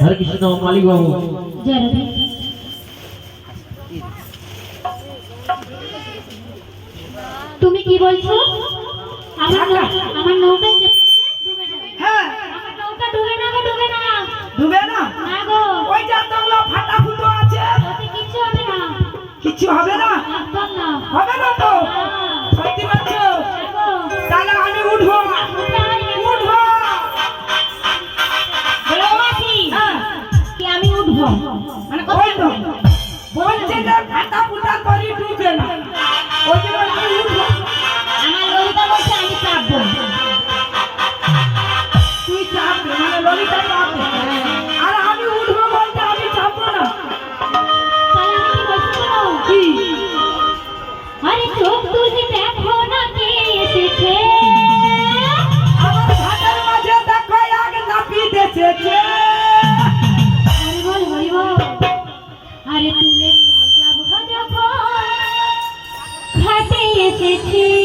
হরে কৃষ্ণ মালিক বাবু। তুমি কি বলছো? আমার বলছে যে ফাটা ফুটা করি ডুবে না। ওই জন্য এসেছি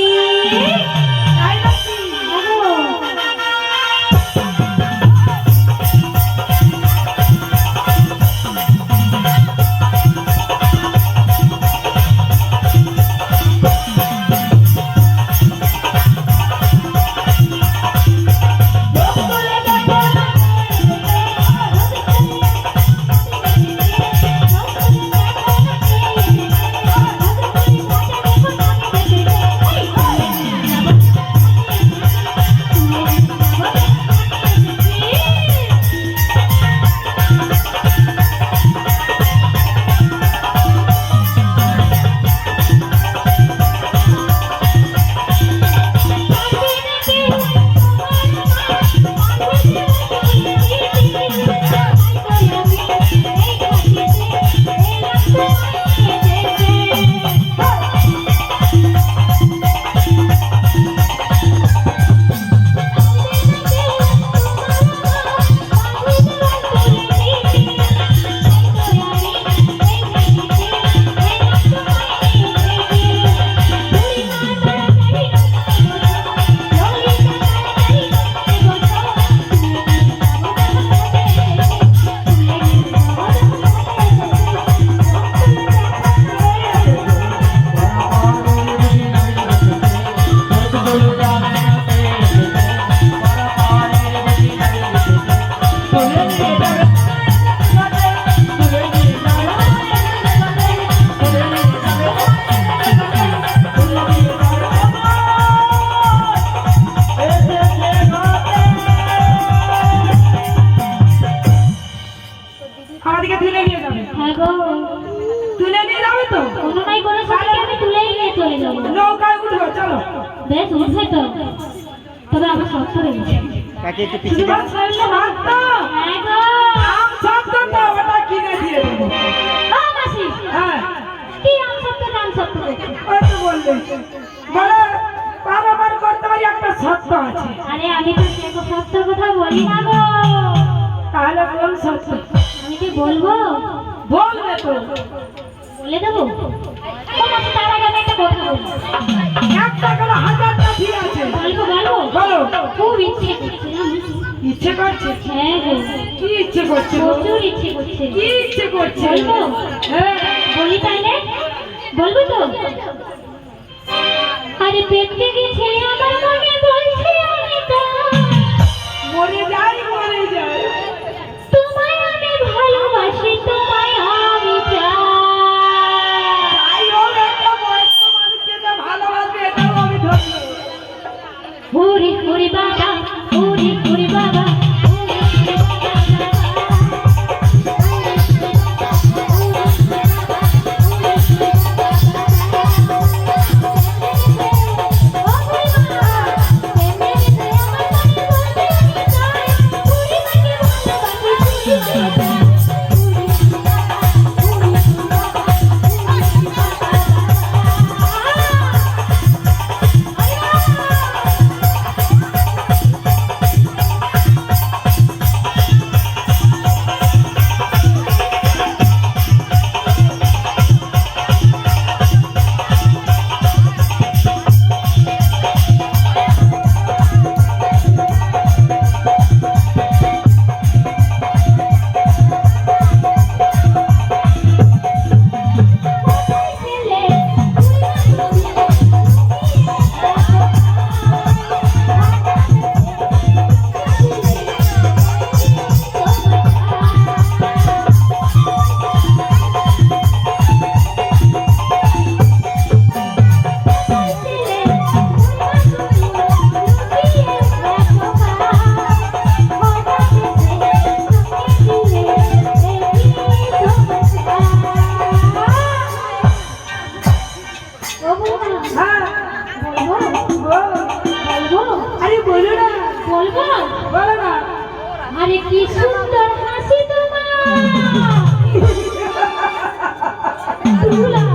আমাদেরকে তুলে নিয়ে যাবে। হ্যাঁ গো। তুলে নিয়ে যাবে তো? কোনো নাই কোনো সময় আমি তুলেই নিয়ে চলে যাব। নৌকায় উঠবো চলো। বেশ উঠবে তো। তবে আমার শক্ত রয়েছে তোমার শরীরে হাত তো হ্যাঁ গো। আম শক্ত তো ওটা কিনে দিয়ে দেবো। ও মাসি। হ্যাঁ। কি আম শক্ত নাম শক্ত ওই তো বললে। বলে পারাবার করতে পারি একটা সত্য আছে। আরে আমি তো সে শক্ত কথা বলি না গো। তাহলে কোন সত্য আমি কি বলব? বলবে তো। বলে দেবো? ও তার আগে আমি একটা কথা বলব। একটা করে হাজারটা দিয়ে আছে। বলব বলব? বলো। খুব ইচ্ছে করছে জানো? ইচ্ছে করছে? হ্যাঁ গো কি ইচ্ছে করছে গো? প্রচুর ইচ্ছে করছে। কি ইচ্ছে করছে? বলব? হ্যাঁ। বলি বলব তো? আরে পেটে গেছে আমার মনে বলছে। হরি হ্যাঁ আরে বলব না। আরে কি সুন্দর হাসি তোমার।